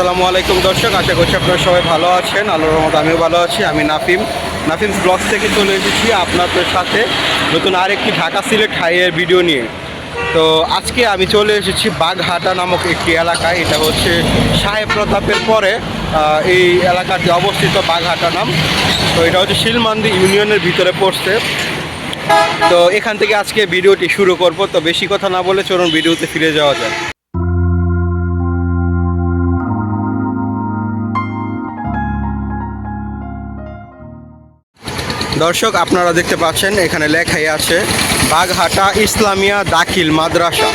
আসসালামু আলাইকুম দর্শক, আশা করছি আপনারা সবাই ভালো আছেন। আল্লাহর রহমত আমিও ভালো আছি, আমি নাফিম। নাফিম ব্লগ থেকে চলে এসেছি আপনাদের সাথে নতুন আরেকটি ঢাকা সিলেট হাইয়ের ভিডিও নিয়ে। তো আজকে আমি চলে এসেছি বাঘহাটা নামক একটি এলাকায়, এটা হচ্ছে সাহেব প্রতাপের পরে এই এলাকাটি অবস্থিত বাঘহাটা নাম। তো এটা হচ্ছে শিলমান্দি ইউনিয়নের ভিতরে পড়ছে। তো এখান থেকে আজকে ভিডিওটি শুরু করব, তো বেশি কথা না বলে চলুন ভিডিওতে ফিরে যাওয়া যায় দর্শক, আপনারা দেখতে পাচ্ছেন, এখানে লেখাই আছে বাঘহাটা ইসলামিয়া দাখিল মাদ্রাসা।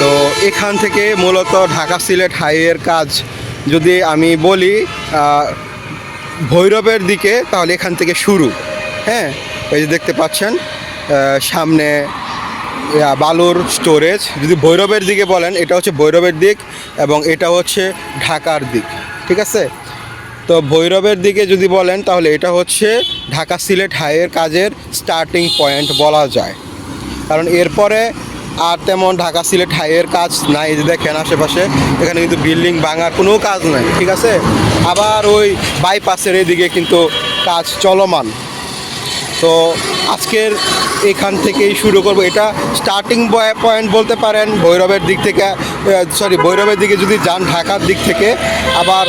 তো এখান থেকে মূলত ঢাকা সিলেট হাইওয়ের কাজ। যদি আমি বলি ভৈরবের দিকে, তাহলে এখান থেকে শুরু। হ্যাঁ এই যে দেখতে পাচ্ছেন সামনে বালুর স্টোরেজ। যদি ভৈরবের দিকে বলেন, এটা হচ্ছে ভৈরবের দিক এবং এটা হচ্ছে ঢাকার দিক। ঠিক আছে? তো ভৈরবের দিকে যদি বলেন, তাহলে এটা হচ্ছে ঢাকা সিলেট হাইয়ের কাজের স্টার্টিং পয়েন্ট বলা যায়। কারণ এরপরে আর তেমন ঢাকা সিলেট হাইয়ের কাজ নাই যে দেখেন আশেপাশে, এখানে কিন্তু বিল্ডিং ভাঙার কোনো কাজ নাই, ঠিক আছে? আবার ওই বাইপাসের এদিকে কিন্তু কাজ চলমান। তো আজকের এখান থেকেই শুরু করব। এটা স্টার্টিং পয়েন্ট বলতে পারেন, ভৈরবের দিক থেকে সরি ভৈরবের দিকে যদি যান, ঢাকার দিক থেকে, আবার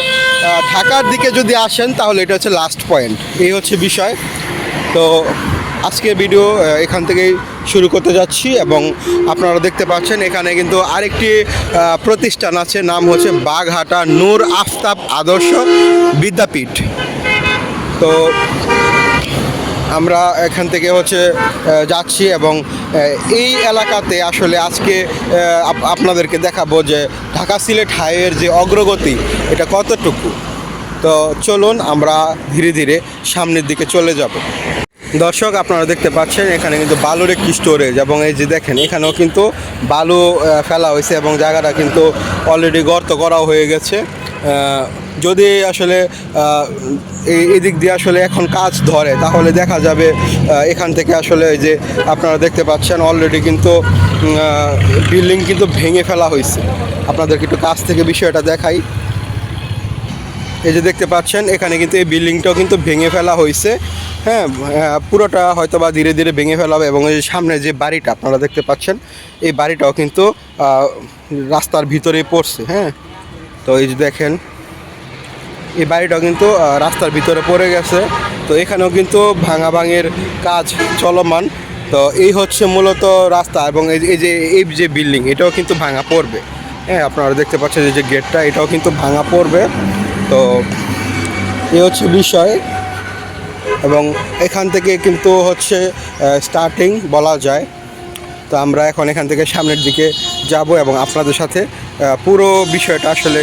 ঢাকার দিকে যদি আসেন, তাহলে এটা হচ্ছে লাস্ট পয়েন্ট এই হচ্ছে বিষয়। তো আজকে ভিডিও এখান থেকেই শুরু করতে যাচ্ছি এবং আপনারা দেখতে পাচ্ছেন, এখানে কিন্তু আরেকটি প্রতিষ্ঠান আছে, নাম হচ্ছে বাঘহাটা নূর আফতাব আদর্শ বিদ্যাপীঠ। তো আমরা এখান থেকে হচ্ছে যাচ্ছি এবং এই এলাকাতে আসলে আজকে আপনাদেরকে দেখাবো যে ঢাকা সিলেট হাইওয়ের যে অগ্রগতি, এটা কতটুকু? তো চলুন আমরা ধীরে ধীরে সামনের দিকে চলে যাব। দর্শক, আপনারা দেখতে পাচ্ছেন, এখানে কিন্তু বালুর একটি স্টোরেজ এবং এই যে দেখেন, এখানেও কিন্তু বালু ফেলা হয়েছে এবং জায়গাটা কিন্তু অলরেডি গর্ত করাও হয়ে গেছে। যদি আসলে এই এদিক দিয়ে আসলে এখন কাজ ধরে, তাহলে দেখা যাবে এখান থেকে আসলে যে আপনারা দেখতে পাচ্ছেন অলরেডি কিন্তু বিল্ডিং কিন্তু ভেঙে ফেলা হয়েছে। আপনাদেরকে একটু কাছ থেকে বিষয়টা দেখাই। এই যে দেখতে পাচ্ছেন, এখানে কিন্তু এই বিল্ডিংটাও কিন্তু ভেঙে ফেলা হয়েছে। হ্যাঁ পুরোটা হয়তো বা ধীরে ধীরে ভেঙে ফেলা হবে এবং এই সামনে যে বাড়িটা, আপনারা দেখতে পাচ্ছেন, এই বাড়িটাও কিন্তু রাস্তার ভিতরে পড়ছে হ্যাঁ। তো এই যে দেখেন, এই বাড়িটাও কিন্তু রাস্তার ভিতরে পড়ে গেছে। তো এখানেও কিন্তু ভাঙা ভাঙের কাজ চলমান। তো এই হচ্ছে মূলত রাস্তা এবং এই যে- এই যে বিল্ডিং এটাও কিন্তু ভাঙা পড়বে। হ্যাঁ আপনারা দেখতে পাচ্ছেন যে গেটটা এটাও কিন্তু ভাঙা পড়বে। তো এই হচ্ছে বিষয় এবং এখান থেকে কিন্তু হচ্ছে স্টার্টিং বলা যায়। তো আমরা এখন এখান থেকে সামনের দিকে যাব এবং আপনাদের সাথে পুরো বিষয়টা আসলে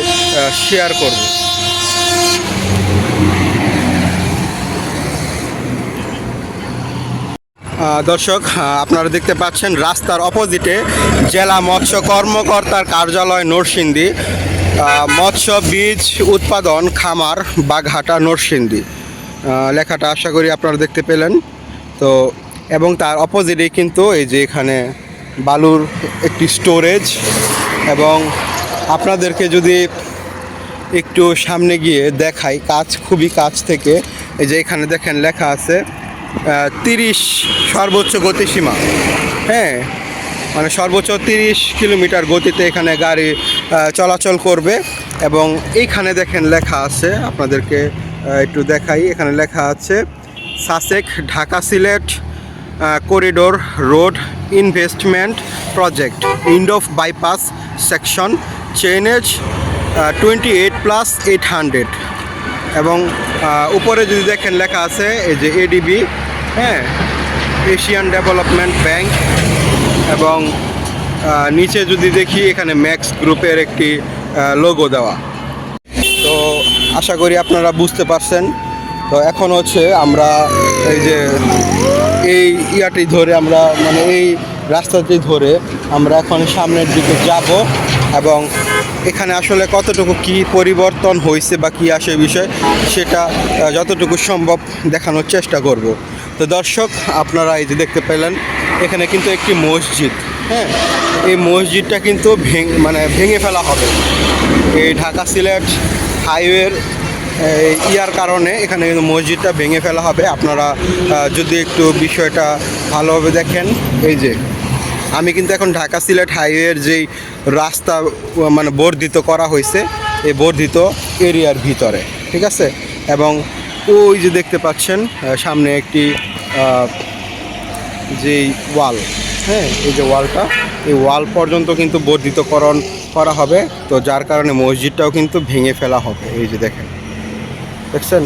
শেয়ার করব। দর্শক আপনারা দেখতে পাচ্ছেন রাস্তার অপোজিটে জেলা মৎস্য কর্মকর্তার কার্যালয় নরসিংদী। মৎস্য, বীজ, উৎপাদন, খামার বাঘাটা নরসিংদী। লেখাটা আশা করি আপনারা দেখতে পেলেন। তো, এবং তার অপোজিটে কিন্তু এই যে এখানে বালুর একটি স্টোরেজ এবং আপনাদেরকে যদি একটু সামনে গিয়ে দেখাই কাজ খুবই কাছ থেকে, এই যে এখানে দেখেন লেখা আছে তিরিশ সর্বোচ্চ গতিসীমা। হ্যাঁ মানে সর্বোচ্চ তিরিশ কিলোমিটার গতিতে এখানে গাড়ি চলাচল করবে এবং এইখানে দেখেন লেখা আছে, আপনাদেরকে একটু দেখাই, এখানে লেখা আছে, SASEC, Dhaka Sylhet corridor road investment project end of bypass section chainage twenty eight plus eight hundred এবং উপরে যদি দেখেন লেখা আছে, এই যে এডিবি হ্যাঁ এশিয়ান ডেভেলপমেন্ট ব্যাংক এবং নিচে যদি দেখি, এখানে ম্যাক্স গ্রুপের একটি লোগো দেওয়া। তো, আশা করি আপনারা বুঝতে পারছেন। তো এখন হচ্ছে আমরা এই যে এই ইয়াটি ধরে আমরা মানে এই রাস্তাটি ধরে আমরা এখন সামনের দিকে যাব এবং এখানে আসলে কতটুকু কি পরিবর্তন হয়েছে বা কি আসে বিষয় সেটা যতটুকু সম্ভব দেখানোর চেষ্টা করব। তো দর্শক, আপনারা এই যে দেখতে পেলেন, এখানে কিন্তু একটি মসজিদ হ্যাঁ? এই মসজিদটা কিন্তু ভেঙে মানে ভেঙে ফেলা হবে। এই ঢাকা সিলেট হাইওয়ের ইয়ার কারণে এখানে কিন্তু মসজিদটা ভেঙে ফেলা হবে। আপনারা যদি একটু বিষয়টা ভালোভাবে দেখেন, এই যে, আমি কিন্তু এখন ঢাকা সিলেট হাইওয়ের যেই রাস্তা মানে বর্ধিত করা হয়েছে, এই বর্ধিত এরিয়ার ভিতরে, ঠিক আছে? এবং ওই যে দেখতে পাচ্ছেন সামনে একটি যেই ওয়াল হ্যাঁ এই যে ওয়ালটা, এই ওয়াল পর্যন্ত কিন্তু বর্ধিতকরণ করা হবে। তো যার কারণে মসজিদটাও কিন্তু ভেঙে ফেলা হবে, এই যে দেখেন। দেখছেন?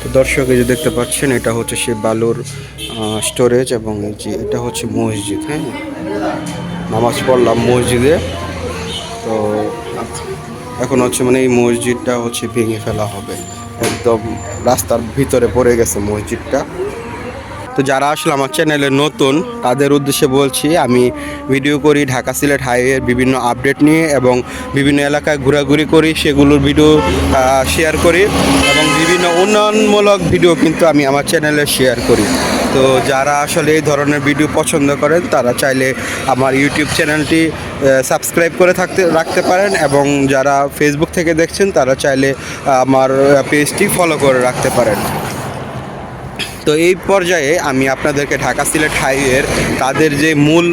তো দর্শক, এই যে দেখতে পাচ্ছেন, এটা হচ্ছে সেই বালুর স্টোরেজ এবং এই যে এটা হচ্ছে মসজিদ হ্যাঁ? নামাজ পড়লাম মসজিদে। তো এখন হচ্ছে মানে এই মসজিদটা হচ্ছে ভেঙে ফেলা হবে। একদম রাস্তার ভিতরে পড়ে গেছে মসজিদটা। তো যারা আসলে আমার চ্যানেলে নতুন, তাদের উদ্দেশ্যে বলছি, আমি ভিডিও করি ঢাকা সিলেট হাইওয়ের বিভিন্ন আপডেট নিয়ে এবং বিভিন্ন এলাকায় ঘোরাঘুরি করি, সেগুলোর ভিডিও শেয়ার করি এবং বিভিন্ন উন্নয়নমূলক ভিডিও কিন্তু আমি আমার চ্যানেলে শেয়ার করি। তো যারা আসলে এই ধরনের ভিডিও পছন্দ করেন, তারা চাইলে আমার ইউটিউব চ্যানেলটি সাবস্ক্রাইব করে থাকতে, রাখতে পারেন এবং যারা ফেসবুক থেকে দেখছেন, তারা চাইলে আমার পেজটি ফলো করে রাখতে পারেন। তো এই পর্যায়ে আমি আপনাদেরকে ঢাকা সিলেট হাইওয়ের তাদের যে মূল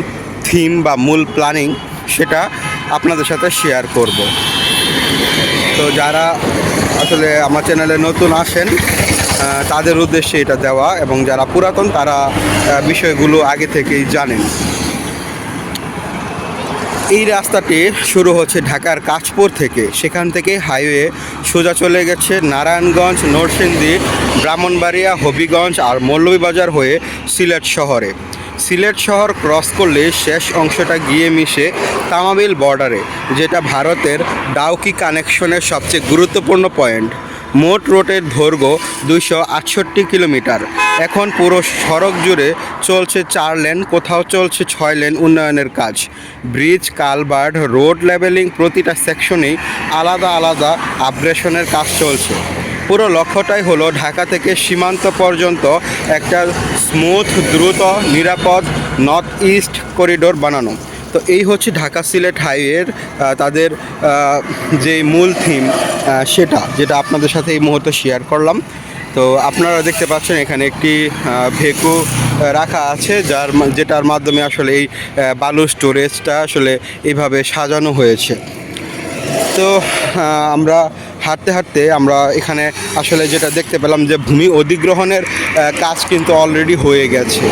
থিম বা মূল প্ল্যানিং সেটা আপনাদের সাথে শেয়ার করব। তো যারা আসলে আমার চ্যানেলে নতুন আসেন তাদের উদ্দেশ্যে এটা দেওয়া এবং যারা পুরাতন তারা বিষয়গুলো আগে থেকেই জানেন। এই রাস্তাটি শুরু হচ্ছে ঢাকার কাঁচপুর থেকে। সেখান থেকে হাইওয়ে সোজা চলে গেছে নারায়ণগঞ্জ, নরসিংদী, ব্রাহ্মণবাড়িয়া, হবিগঞ্জ আর মৌলভীবাজার হয়ে সিলেট শহরে। সিলেট শহর ক্রস করলে শেষ অংশটা গিয়ে মিশে তামাবিল বর্ডারে, যেটা ভারতের ডাউকি কানেকশনের সবচেয়ে গুরুত্বপূর্ণ পয়েন্ট। মোট রোডের দৈর্ঘ্য দুইশো আটষট্টি কিলোমিটার। এখন পুরো সড়ক জুড়ে চলছে চার লেন, কোথাও চলছে ছয় লেন উন্নয়নের কাজ। ব্রিজ কালভার্ট রোড লেভেলিং প্রতিটা সেকশনেই আলাদা আলাদা আপগ্রেশনের কাজ চলছে। পুরো লক্ষ্যটাই হলো ঢাকা থেকে সীমান্ত পর্যন্ত একটা স্মুথ, দ্রুত, নিরাপদ নর্থ ইস্ট করিডোর বানানো। তো এই হচ্ছে ঢাকা সিলেট হাইওয়ের তাদের যে মূল থিম সেটা, যেটা আপনাদের সাথে এই মুহূর্তে শেয়ার করলাম। তো আপনারা দেখতে পাচ্ছেন এখানে একটি ভেকু রাখা আছে, যার যেটার মাধ্যমে আসলে এই বালু স্টোরেজটা আসলে এইভাবে সাজানো হয়েছে। তো আমরা হাঁটতে হাঁটতে আমরা এখানে আসলে যেটা দেখতে পেলাম যে ভূমি অধিগ্রহণের কাজ কিন্তু অলরেডি হয়ে গেছে।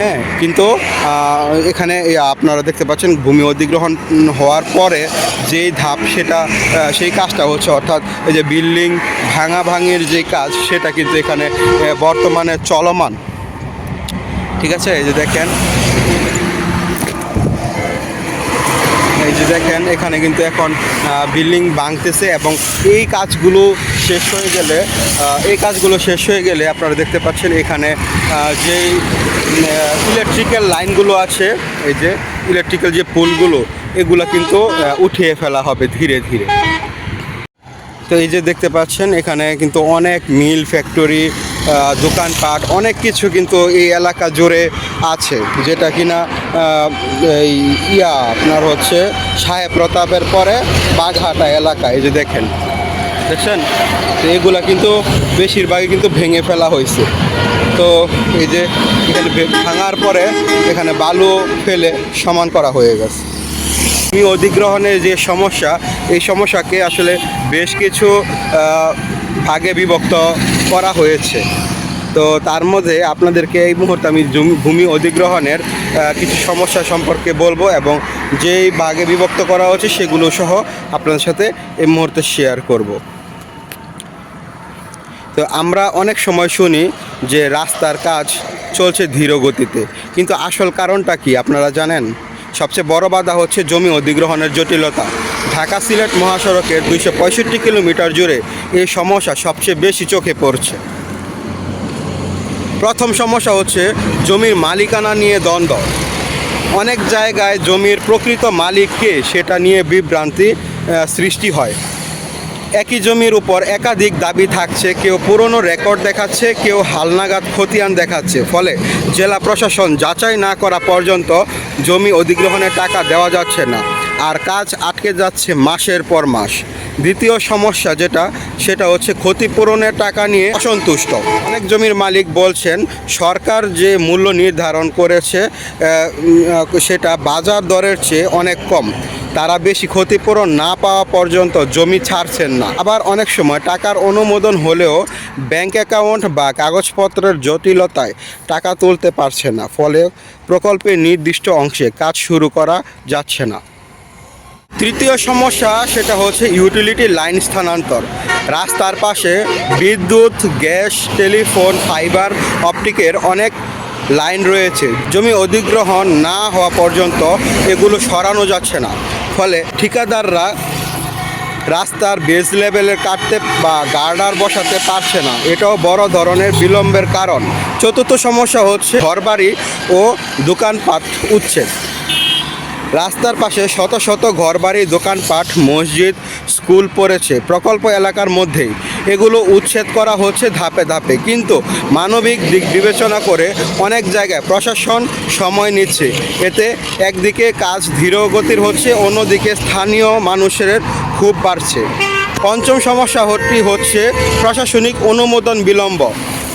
হ্যাঁ কিন্তু এখানে আপনারা দেখতে পাচ্ছেন ভূমি অধিগ্রহণ হওয়ার পরে যেই ধাপ সেটা সেই কাজটা হচ্ছে, অর্থাৎ এই যে বিল্ডিং ভাঙা ভাঙির যে কাজ সেটা কিন্তু এখানে বর্তমানে চলমান। ঠিক আছে, এই যে দেখেন যে দেখেন, এখানে কিন্তু এখন বিল্ডিং ভাঙতেছে এবং এই কাজগুলো শেষ হয়ে গেলে এই কাজগুলো শেষ হয়ে গেলে আপনারা দেখতে পাচ্ছেন এখানে যেই ইলেকট্রিক্যাল লাইনগুলো আছে, এই যে ইলেকট্রিক্যাল যে পোলগুলো এগুলো কিন্তু উঠিয়ে ফেলা হবে ধীরে ধীরে। তো এই যে দেখতে পাচ্ছেন, এখানে কিন্তু অনেক মিল ফ্যাক্টরি দোকানপাট অনেক কিছু কিন্তু এই এলাকা জুড়ে আছে, যেটা কিনা এই ইয়া আপনার হচ্ছে সাহেব প্রতাপের পরে বাঘহাটা এলাকা, এই যে দেখেন। দেখছেন? তো এগুলা কিন্তু বেশিরভাগই কিন্তু ভেঙে ফেলা হয়েছে। তো এই যে এখানে ভাঙার পরে এখানে বালু ফেলে সমান করা হয়ে গেছে। ভূমি অধিগ্রহণের যে সমস্যা, এই সমস্যাকে আসলে বেশ কিছু ভাগে বিভক্ত করা হয়েছে। তো তার মধ্যে আপনাদেরকে এই মুহূর্তে আমি ভূমি অধিগ্রহণের কিছু সমস্যা সম্পর্কে বলব এবং যেই ভাগে বিভক্ত করা হচ্ছে সেগুলো সহ আপনাদের সাথে এই মুহূর্তে শেয়ার করব। তো আমরা অনেক সময় শুনি যে রাস্তার কাজ চলছে ধীর গতিতে কিন্তু আসল কারণটা কি আপনারা জানেন? সবচেয়ে বড় বাধা হচ্ছে জমি অধিগ্রহণের জটিলতা। ঢাকা সিলেট মহাসড়কের দুইশো পঁয়ষট্টি কিলোমিটার জুড়ে এই সমস্যা সবচেয়ে বেশি চোখে পড়ছে। প্রথম সমস্যা হচ্ছে জমির মালিকানা নিয়ে দ্বন্দ্ব। অনেক জায়গায় জমির প্রকৃত মালিককে সেটা নিয়ে বিভ্রান্তি সৃষ্টি হয়। একই জমির উপর একাধিক দাবি থাকছে, কেউ পুরনো রেকর্ড দেখাচ্ছে, কেউ হালনাগাদ খতিয়ান দেখাচ্ছে। ফলে জেলা প্রশাসন যাচাই না করা পর্যন্ত জমি অধিগ্রহণের টাকা দেওয়া যাচ্ছে না। আর কাজ আটকে যাচ্ছে মাসের পর মাস। দ্বিতীয় সমস্যা যেটা, সেটা হচ্ছে ক্ষতিপূরণের টাকা নিয়ে অসন্তুষ্ট। অনেক জমির মালিক বলছেন, সরকার যে মূল্য নির্ধারণ করেছে সেটা বাজার দরের চেয়ে অনেক কম। তারা বেশি ক্ষতিপূরণ না পাওয়া পর্যন্ত জমি ছাড়ছেন না। আবার অনেক সময় টাকার অনুমোদন হলেও ব্যাংক অ্যাকাউন্ট বা কাগজপত্রের জটিলতায় টাকা তুলতে পারছে না। ফলে প্রকল্পের নির্দিষ্ট অংশে কাজ শুরু করা যাচ্ছে না। তৃতীয় সমস্যা সেটা হচ্ছে ইউটিলিটি লাইন স্থানান্তর। রাস্তার পাশে বিদ্যুৎ, গ্যাস, টেলিফোন ফাইবার অপটিকের অনেক লাইন রয়েছে। জমি অধিগ্রহণ না হওয়া পর্যন্ত এগুলো সরানো যাচ্ছে না। ফলে ঠিকাদাররা রাস্তার বেস লেভেলের কাটতে বা গার্ডার বসাতে পারছে না। এটাও বড় ধরনের বিলম্বের কারণ। চতুর্থ সমস্যা হচ্ছে ঘরবাড়ি ও দোকানপাট উচ্ছেদ। রাস্তার পাশে শত শত ঘরবাড়ি, দোকানপাট, মসজিদ, স্কুল পড়েছে। প্রকল্প এলাকার মধ্যেই। এগুলো উচ্ছেদ করা হচ্ছে ধাপে ধাপে। কিন্তু মানবিক দিক বিবেচনা করে অনেক জায়গায় প্রশাসন সময় নিচ্ছে। এতে একদিকে কাজ ধীর গতির হচ্ছে, অন্যদিকে স্থানীয় মানুষের খুব বাড়ছে। পঞ্চম সমস্যাটি হচ্ছে প্রশাসনিক অনুমোদন বিলম্ব।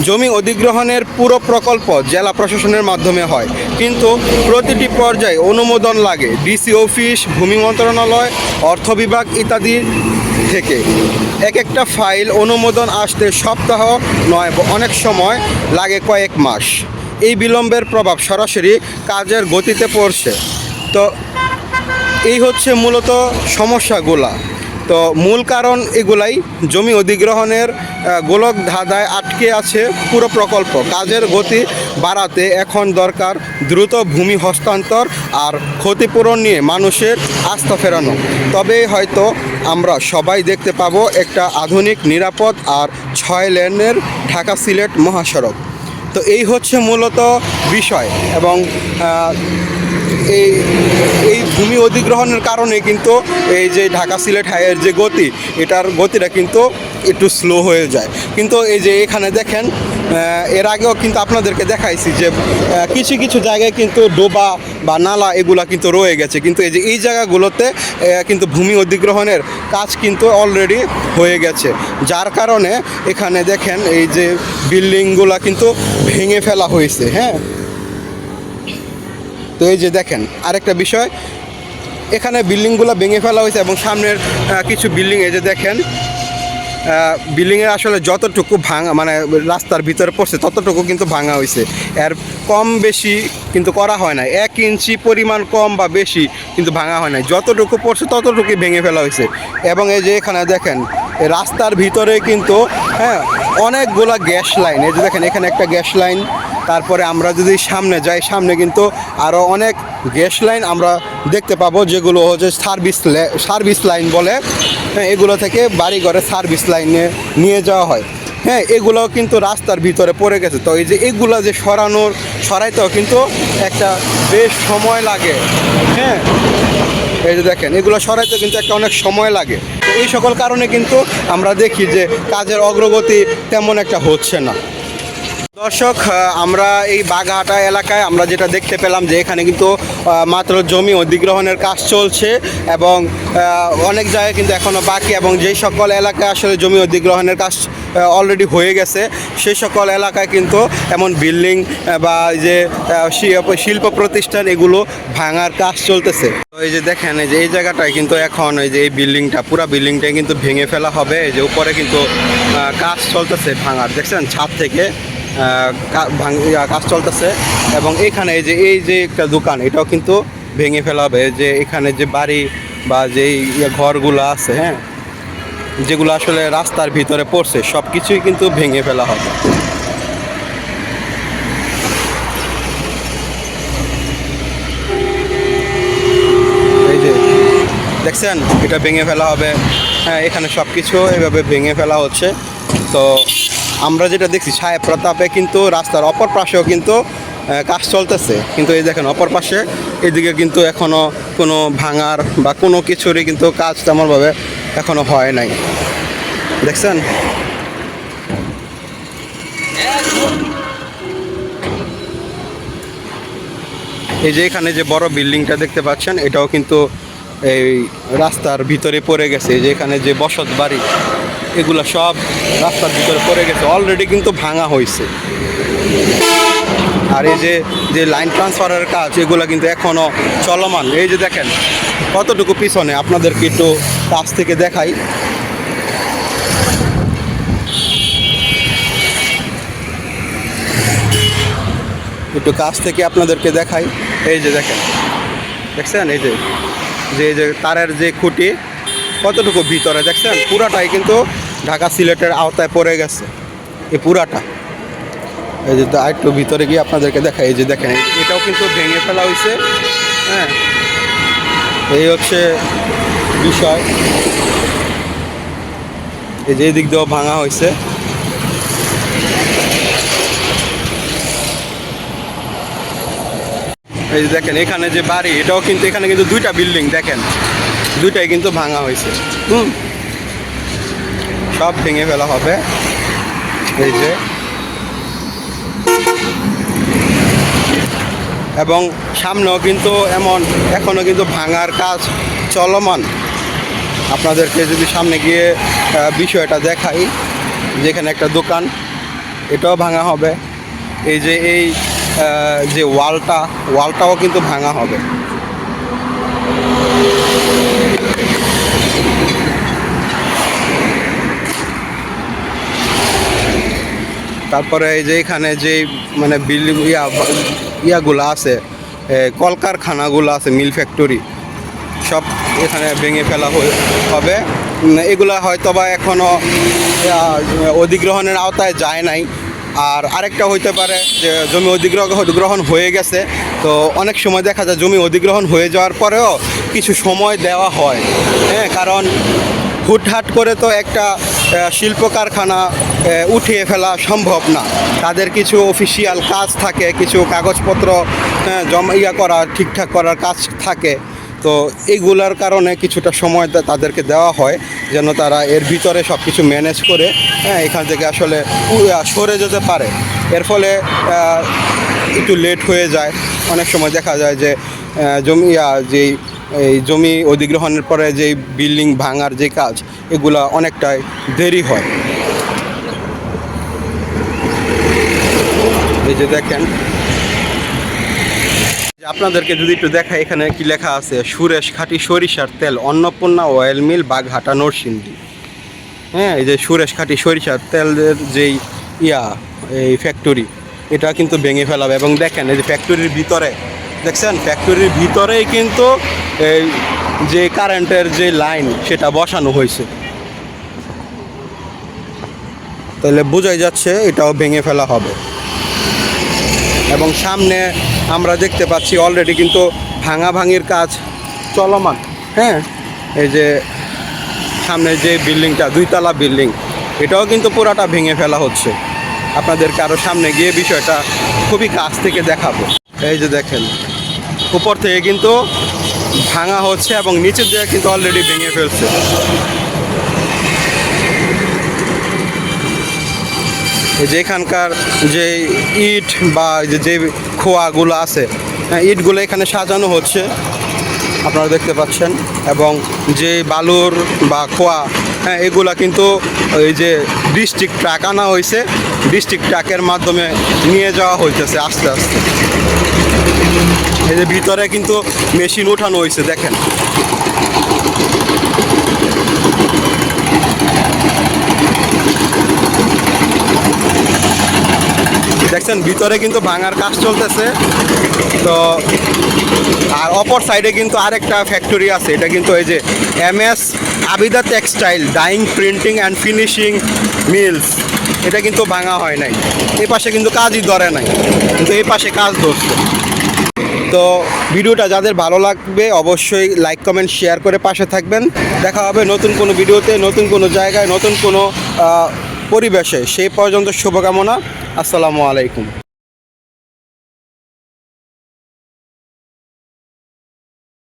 জমি অধিগ্রহণের পুরো প্রকল্প জেলা প্রশাসনের মাধ্যমে হয়। কিন্তু প্রতিটি পর্যায়ে অনুমোদন লাগে ডিসি অফিস, ভূমি মন্ত্রণালয়, অর্থ বিভাগ ইত্যাদি থেকে। এক একটা ফাইল অনুমোদন আসতে সপ্তাহ নয়, অনেক সময় লাগে কয়েক মাস। এই বিলম্বের প্রভাব সরাসরি কাজের গতিতে পড়ছে। তো এই হচ্ছে মূলত সমস্যাগুলা। তো মূল কারণ এগুলাই জমি অধিগ্রহণের গোলক ধাঁধায় আটকে আছে পুরো প্রকল্প। কাজের গতি বাড়াতে এখন দরকার দ্রুত ভূমি হস্তান্তর আর ক্ষতিপূরণ নিয়ে মানুষের আস্থা ফেরানো। তবে হয়তো আমরা সবাই দেখতে পাবো একটা আধুনিক, নিরাপদ আর ছয় লেনের ঢাকা সিলেট মহাসড়ক। তো এই হচ্ছে মূলত বিষয় এবং এই এই ভূমি অধিগ্রহণের কারণে কিন্তু এই যে ঢাকা সিলেট হাইয়ের যে গতি, এটার গতিটা কিন্তু একটু স্লো হয়ে যায়। কিন্তু এই যে এখানে দেখেন এর আগেও কিন্তু আপনাদেরকে দেখাইছি যে কিছু কিছু জায়গায় কিন্তু ডোবা বা নালা এগুলা কিন্তু রয়ে গেছে। কিন্তু এই যে এই জায়গাগুলোতে কিন্তু ভূমি অধিগ্রহণের কাজ কিন্তু অলরেডি হয়ে গেছে। যার কারণে এখানে দেখেন এই যে বিল্ডিংগুলা কিন্তু ভেঙে ফেলা হয়েছে হ্যাঁ? তো এই যে দেখেন, আরেকটা বিষয়, এখানে বিল্ডিংগুলো ভেঙে ফেলা হয়েছে এবং সামনের কিছু বিল্ডিং, এই যে দেখেন বিল্ডিংয়ের আসলে যতটুকু ভাঙা মানে রাস্তার ভিতরে পড়ছে, ততটুকু কিন্তু ভাঙা হয়েছে। এর কম বেশি কিন্তু করা হয় না এক ইঞ্চি পরিমাণ কম বা বেশি কিন্তু ভাঙা হয় না যতটুকু পড়ছে, ততটুকুই ভেঙে ফেলা হয়েছে। এবং এই যে এখানে দেখেন রাস্তার ভিতরে কিন্তু হ্যাঁ অনেকগুলা গ্যাস লাইন। এই যে দেখেন, এখানে একটা গ্যাস লাইন তারপরে আমরা যদি সামনে যাই, সামনে কিন্তু আরও অনেক গ্যাস লাইন আমরা দেখতে পাবো, যেগুলো হচ্ছে সার্ভিস সার্ভিস লাইন বলে। হ্যাঁ এগুলো থেকে বাড়ি ঘরে সার্ভিস লাইনে নিয়ে যাওয়া হয়। হ্যাঁ এগুলোও কিন্তু রাস্তার ভিতরে পড়ে গেছে। তো এই যে এগুলো যে সরানোর, সরাইতেও কিন্তু একটা বেশ সময় লাগে। হ্যাঁ এই যে দেখেন, এগুলো সরাইতে কিন্তু একটা অনেক সময় লাগে। এই সকল কারণে কিন্তু আমরা দেখি যে কাজের অগ্রগতি তেমন একটা হচ্ছে না। দর্শক আমরা এই বাঘাটা এলাকায় আমরা যেটা দেখতে পেলাম যে এখানে কিন্তু মাত্র জমি অধিগ্রহণের কাজ চলছে এবং অনেক জায়গায় কিন্তু এখনও বাকি এবং যেই সকল এলাকায় আসলে জমি অধিগ্রহণের কাজ অলরেডি হয়ে গেছে, সেই সকল এলাকায় কিন্তু এমন বিল্ডিং বা যে শিল্প প্রতিষ্ঠান এগুলো ভাঙার কাজ চলতেছে। এই যে দেখেন, এই যে এই জায়গাটায় কিন্তু এখন ওই যে এই বিল্ডিংটা, পুরো বিল্ডিংটাই কিন্তু ভেঙে ফেলা হবে, এই যে উপরে কিন্তু কাজ চলতেছে ভাঙার। দেখছেন, ছাদ থেকে কাজ চলতেছে এবং এখানে যে, এই যে একটা দোকান, এটাও কিন্তু ভেঙে ফেলা হবে। যে এখানে যে বাড়ি বা যে ঘরগুলো আছে হ্যাঁ যেগুলো আসলে রাস্তার ভিতরে পড়ছে সব কিছুই কিন্তু ভেঙে ফেলা হবে। দেখছেন? এটা ভেঙে ফেলা হবে। হ্যাঁ এখানে সব কিছু এভাবে ভেঙে ফেলা হচ্ছে। তো আমরা যেটা দেখছি, সাহেব প্রতাপে কিন্তু রাস্তার অপর পাশেও কিন্তু কাজ চলতেছে। কিন্তু এই দেখেন, অপর পাশে এদিকে কিন্তু এখনও কোনো ভাঙার বা কোনো কিছুরই কিন্তু কাজ তেমনভাবে এখনও হয় নাই। দেখছেন? এই যে এখানে যে বড় বিল্ডিংটা দেখতে পাচ্ছেন, এটাও কিন্তু এই রাস্তার ভিতরে পড়ে গেছে এই যে এখানে যে বসত বাড়ি, এগুলো সব রাস্তার ভিতরে পড়ে গেছে অলরেডি কিন্তু ভাঙা হয়েছে। আর এই যে যে লাইন ট্রান্সফারের কাজ, এগুলো কিন্তু এখনও চলমান। এই যে দেখেন, কতটুকু পিছনে, আপনাদেরকে একটু কাছ থেকে দেখাই। একটু কাছ থেকে আপনাদেরকে দেখাই। এই যে দেখেন, দেখছেন? এই যে যে যে তারের যে খুঁটি, কতটুকু ভিতরে দেখছেন? পুরাটাই কিন্তু ঢাকা সিলেটের আওতায় পড়ে গেছে। এই পুরাটা। এই যে একটু ভিতরে গিয়ে আপনাদেরকে দেখাই, এই যে দেখেন, এটাও কিন্তু ভেঙে ফেলা হয়েছে হ্যাঁ। এই হচ্ছে বিষয়। এই যে দিক দিয়েও ভাঙা হয়েছে এই দেখেন, এখানে যে বাড়ি, এটাও কিন্তু এখানে কিন্তু দুইটা বিল্ডিং দেখেন। দুইটাই কিন্তু ভাঙা হয়েছে। হুম? সব ভেঙে ফেলা হবে। এই যে। এবং সামনেও কিন্তু এমন এখনও কিন্তু ভাঙার কাজ চলমান। আপনাদেরকে যদি সামনে গিয়ে বিষয়টা দেখাই, যেখানে একটা দোকান, এটাও ভাঙা হবে। এই যে এই যে ওয়ালটা, ওয়ালটাও কিন্তু ভাঙা হবে। তারপরে এই যে এখানে যে মানে বিল্ডিং, ইয়া, ইয়াগুলো আছে কলকারখানাগুলো আছে, মিল ফ্যাক্টরি, সব এখানে ভেঙে ফেলা হবে। এগুলা হয়তো বা এখনও অধিগ্রহণের আওতায় যায় নাই। আর আরেকটা হইতে পারে যে জমি অধিগ্রহ অধিগ্রহণ হয়ে গেছে তো অনেক সময় দেখা যায় জমি অধিগ্রহণ হয়ে যাওয়ার পরেও কিছু সময় দেওয়া হয়। হ্যাঁ কারণ হুটহাট করে তো একটা শিল্প কারখানা উঠিয়ে ফেলা সম্ভব না। তাদের কিছু অফিসিয়াল কাজ থাকে কিছু কাগজপত্র হ্যাঁ, জমা ইয়া করা ঠিকঠাক করার কাজ থাকে। তো এইগুলার কারণে কিছুটা সময় তাদেরকে দেওয়া হয়, যেন তারা এর ভিতরে সব কিছু ম্যানেজ করে হ্যাঁ এখান থেকে আসলে সরে যেতে পারে। এর ফলে একটু লেট হয়ে যায়। অনেক সময় দেখা যায় যে জমি যেই, এই জমি অধিগ্রহণের পরে যে বিল্ডিং ভাঙার যে কাজ, এগুলা অনেকটাই দেরি হয়। এই যে দেখেন আপনাদেরকে যদি একটু দেখা এখানে কি লেখা আছে? সুরেশ খাঁটি সরিষার তেল, অন্নপূর্ণা অয়েল মিল বাঘহাটা নরসিংদী। হ্যাঁ এই যে সুরেশ খাঁটি সরিষার তেলের যেই ইয়া, এই ফ্যাক্টরি এটা কিন্তু ভেঙে ফেলাবে। এবং দেখেন, এই যে ফ্যাক্টরির ভিতরে, দেখছেন? ফ্যাক্টরির ভিতরেই কিন্তু এই যে কারেন্টের যে লাইন সেটা বসানো হয়েছে। তাহলে বোঝাই যাচ্ছে, এটাও ভেঙে ফেলা হবে। এবং সামনে আমরা দেখতে পাচ্ছি অলরেডি কিন্তু ভাঙা ভাঙির কাজ চলমান। হ্যাঁ? এই যে সামনে যে বিল্ডিংটা, দুইতলা বিল্ডিং, এটাও কিন্তু পুরাটা ভেঙে ফেলা হচ্ছে। আপনাদেরকে আরও সামনে গিয়ে বিষয়টা খুবই কাছ থেকে দেখাবো। এই যে দেখেন, উপর থেকে কিন্তু ভাঙা হচ্ছে এবং নিচের দিকে কিন্তু অলরেডি ভেঙে ফেলছে। এই যে ইট বা যে যে খোয়াগুলো আছে হ্যাঁ, ইটগুলো এখানে সাজানো হচ্ছে। আপনারা দেখতে পাচ্ছেন। এবং যে বালুর বা খোয়া হ্যাঁ এগুলা কিন্তু ওই যে ডিস্ট্রিক্ট ট্রাক আনা হয়েছে। ডিস্ট্রিক্ট ট্রাকের মাধ্যমে নিয়ে যাওয়া হইতেছে আস্তে আস্তে। এই যে ভিতরে কিন্তু মেশিন উঠানো হয়েছে দেখেন। দেখছেন, ভিতরে কিন্তু ভাঙার কাজ চলতেছে। তো, আর অপর সাইডে কিন্তু আরেকটা ফ্যাক্টরি আছে, এটা কিন্তু এই যে M S Abida textile dyeing printing and finishing mills এটা কিন্তু ভাঙা হয় নাই। এই পাশে কিন্তু কাজই ধরে নাই, কিন্তু এই পাশে কাজ ধরছে। তো, ভিডিওটা যাদের ভালো লাগবে, অবশ্যই লাইক কমেন্ট শেয়ার করে পাশে থাকবেন। দেখা হবে নতুন কোনো ভিডিওতে, নতুন কোনো জায়গায়, নতুন কোনো পরিবেশে সেই পর্যন্ত শুভকামনা। আসসালামু আলাইকুম।